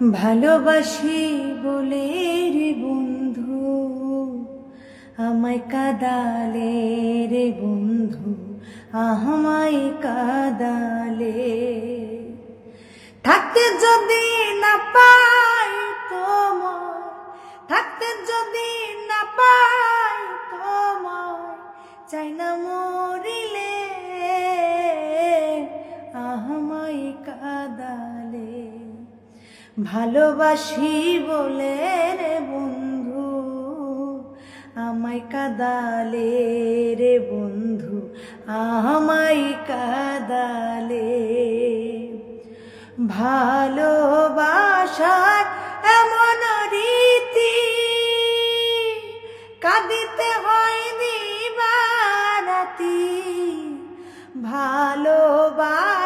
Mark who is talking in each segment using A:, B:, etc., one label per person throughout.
A: ভালোবাসি বলে রে বন্ধু, আমায় কাদালে রে বন্ধু, আমায় কাদালে। থাকতে যদি না পাই তোমায়, থাকতে যদি না পাই তোমায়, চাই না মরিলে আহমাই কাদালে। ভালোবাসি বলে রে বন্ধু, আমায় কাদালে রে বন্ধু, আমায় কাদালে। ভালোবাসার এমন রীতি কাঁদিতে হয় দিবারাতি ভালোবাসার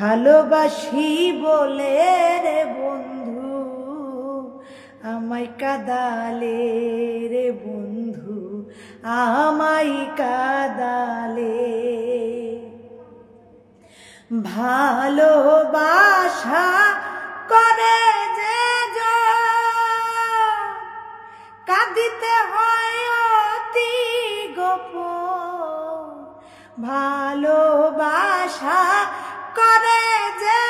A: ভালোবাসি বলে রে বন্ধু, আমায় কাদালে রে বন্ধু, আমায় কাদালে। ভালোবাসা করে যে কাঁদিতে হয় অতি গোপন। ভালোবাসা করে যে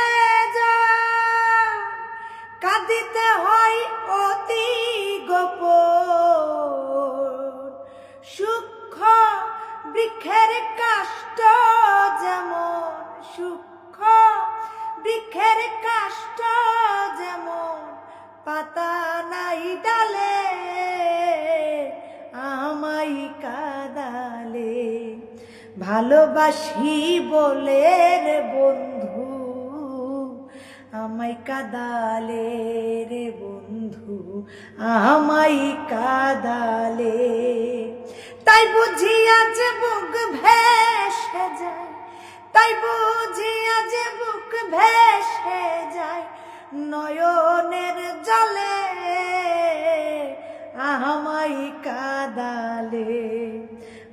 A: কাঁদিতে হয় অতি গোপন। সূক্ষ্ম বৃক্ষের কাষ্ট যেমন, সূক্ষ্ম বৃক্ষের কাষ্ট যেমন, পাতা নাই ডালে ভালোবাসি বলে রে বন্ধু, আমায় কাদালে রে বন্ধু, আমায় কাদালে। তাই বুঝি আজ বুক ভেসে যায়, তাই বুঝি আজ বুক ভেসে যায়, নয়নের জলে আমায় কাদালে।